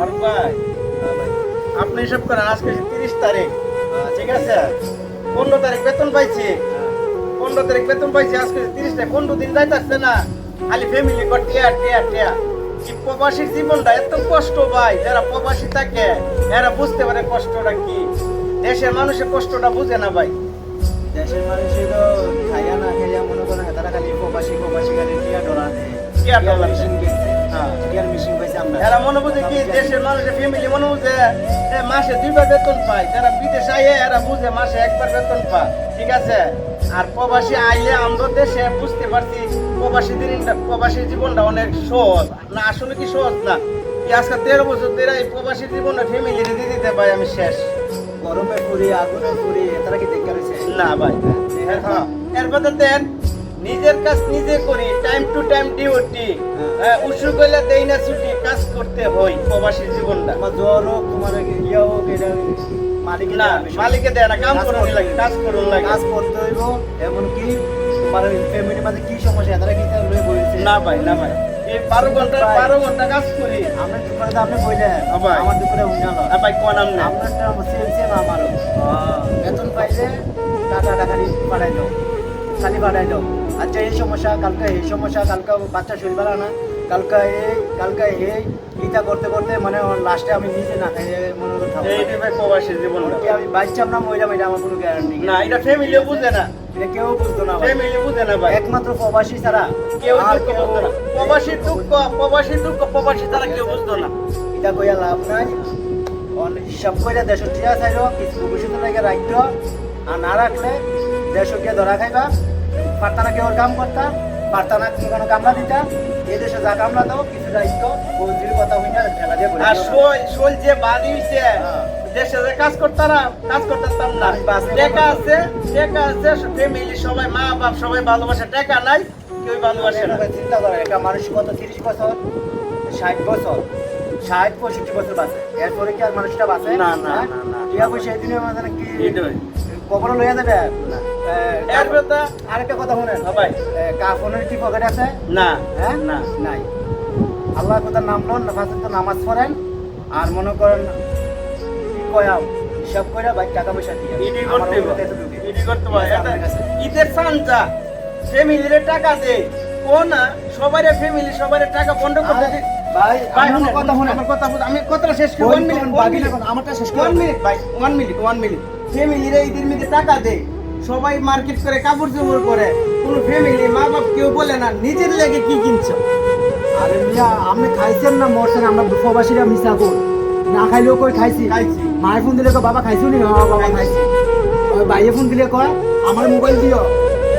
ফারুক ভাই আপনি হিসাব করেন আজকে তিরিশ তারিখ ঠিক আছে? পনেরো তারিখ বেতন পাইছি। পনেরো তারিখ বেতন পাইছি আজকে তিরিশ তারিখ পনেরো দিন যাইতেছে না। খালি ফ্যামিলি কর টিয়া টিয়া টিয়া। প্রবাসীর জীবনটা এত কষ্ট ভাই যারা প্রবাসী থাকে এরা বুঝতে পারে কষ্টটা কি। দেশের মানুষের কষ্টটা বুঝে না ভাই। দেশের মানুষের তো খাইয়া না খাইয়া মনে করেন তারা খালি প্রবাসী প্রবাসী খালি টিয়া ডলার টিয়া ডলার মেশিন হ্যাঁ। টিয়ার মেশিন এরা মনে বুঝে কি দেশের মানুষের ফ্যামিলি মনে বুঝে? এ, মাসে দুইবার বেতন পায়। যারা বিদেশে আইয়ে এরা বুঝে মাসে একবার বেতন পায়। ঠিক আছে? আর প্রবাসী আইলে আমরা দেশে বুঝতে পারছি প্রবাসী দিনটা প্রবাসী জীবনটা অনেক সহজ। না আসলে কি সহজ না? আজকে তেরো বছর ধরে এই প্রবাসী জীবনে ফ্যামিলি দিয়ে দিতে পাই আমি শেষ। গরমে পুরি আগুনে পুরি তারা কি দেখতে না ভাই। হ্যাঁ। এর মধ্যে দেন। নিজের কাজ নিজে করি টাইম টু টাইম ডিউটি উৎসু করলে দেই না ছুটি কাজ করতে হয় প্রবাসী জীবনটা। তোমার জ্বর হোক তোমার ইয়ে হোক এটা মালিক না মালিকে দেয় না কাম করুন লাগে কাজ করুন লাগে। কাজ করতে হইব এমনকি তোমার ফ্যামিলির মাঝে কি সমস্যা তারা কি লয়ে বলছে? না ভাই না ভাই। এই বারো ঘণ্টা বারো ঘণ্টা কাজ করি। আমরা দুপুরে আপনি কইলেন আমার দুপুরে আর ভাই কোন নাম নেই? আপনারটা সেম সেম আমারও। বেতন পাইলে টাকা টাকা পাঠাই দাও। খালি পাঠাই দাও আচ্ছা এই সমস্যা কালকে এই সমস্যা কালকে বাচ্চা শরীর ভালো না কালকে এই কালকে এই ইটা করতে করতে মানে লাস্টে আমি নিজে না খাই মনে প্রবাসী আমি বাচ্চাম না মহিলা এটা আমার কোনো গ্যারান্টি না এটা ফ্যামিলিও বুঝে না। এটা কেউ বুঝতো না। ফ্যামিলি বুঝে না ভাই। একমাত্র প্রবাসী ছাড়া কেউ আর বুঝতো না প্রবাসী দুঃখ প্রবাসী দুঃখ প্রবাসী তারা কেউ বুঝতো না। এটা কইয়া লাভ নাই। হিসাব কইরা দেশ কিছু ভবিষ্যতে লাগে রাখতো আর না রাখলে দেশকে ধরা খাইবা পারতা না কেউ কাম করতা পারতা না কোনো কামলা দিতা এই দেশে যা কামলা দাও কিছু দায়িত্ব বৌদির কথা হইনা ফেলা দিয়ে বলে আর না। সোল সোল যে বাড়ি হইছে হ্যাঁ। দেশে যে কাজ করতারা কাজ করতাম না টাকা আছে টাকা আছে ফ্যামিলি সবাই মা বাপ সবাই ভালোবাসে টাকা নাই কেউ ভালোবাসে না চিন্তা করে একটা মানুষ কত তিরিশ বছর ষাট বছর ষাট পঁয়ষট্টি বছর বাঁচে এরপরে কি আর মানুষটা বাঁচে না, না, হ্যাঁ? না, না। টিয়া পয়সা এই দিনের মাঝে কি এটাই। কবর লইয়া যাবে না। এর কথা আরেকটা কথা শুনেন। হ্যাঁ ভাই। কাফনের কি পকেট আছে? না হ্যাঁ? না। নাই। আল্লাহ কথা নাম লন নামাজ নামাজ পড়েন। আর মনে করেন কি হিসাব করে ভাই টাকা পয়সা দিয়ে ইডি করতে ইডি করতে কাছে। ঈদের ফ্যামিলিরে টাকা দে। ও না সবাই ফ্যামিলি সবাই টাকা বন্ধ করতে ভাই আমার কথা শুনেন। আমার কথা আমি কথাটা শেষ করি। কোন- মিনিট কোন মিনিট আমারটা শেষ করুন। মিনিট ভাই ওয়ান মিনিট ওয়ান মিনিট ফ্যামিলিরে ঈদের মধ্যে টাকা দে। সবাই মার্কেট করে কাপড় চোপড় করে কোনো ফ্যামিলি মা বাপ কেউ বলে না নিজের লেগে কি কিনছো? আরে মিয়া আপনি খাইছেন না মরছেন আমরা প্রবাসীরা মিশা কর না খাইলেও কই খাইছি? খাইছি। মায়ের ফোন দিলে কয়, বাবা খাইছো নি? হ্যাঁ বাবা খাইছি। ওই বাইরে ফোন দিলে কয় আমার মোবাইল দিও।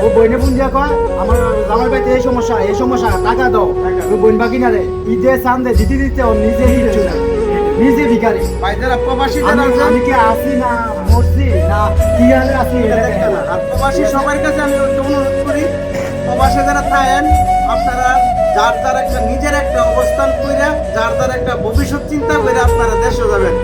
ও বইনে ফোন দিয়ে কয় আমার জামাই ভাইতে এই সমস্যা এই সমস্যা টাকা দাও। ওই বোন বাকি না রে ঈদে চান্দে দিতে দিতে ও নিজে নিজে ভিখারি। ভাই যারা প্রবাসী আমি কি আসি না? মরছি না, কি হালে আসছি প্রবাসী সবার কাছে আমি অনুরোধ করি, প্রবাসী যারা থাকেন, আপনারা যার যার একটা নিজের একটা অবস্থান করে যার যার একটা ভবিষ্যৎ চিন্তা করে আপনারা দেশে যাবেন।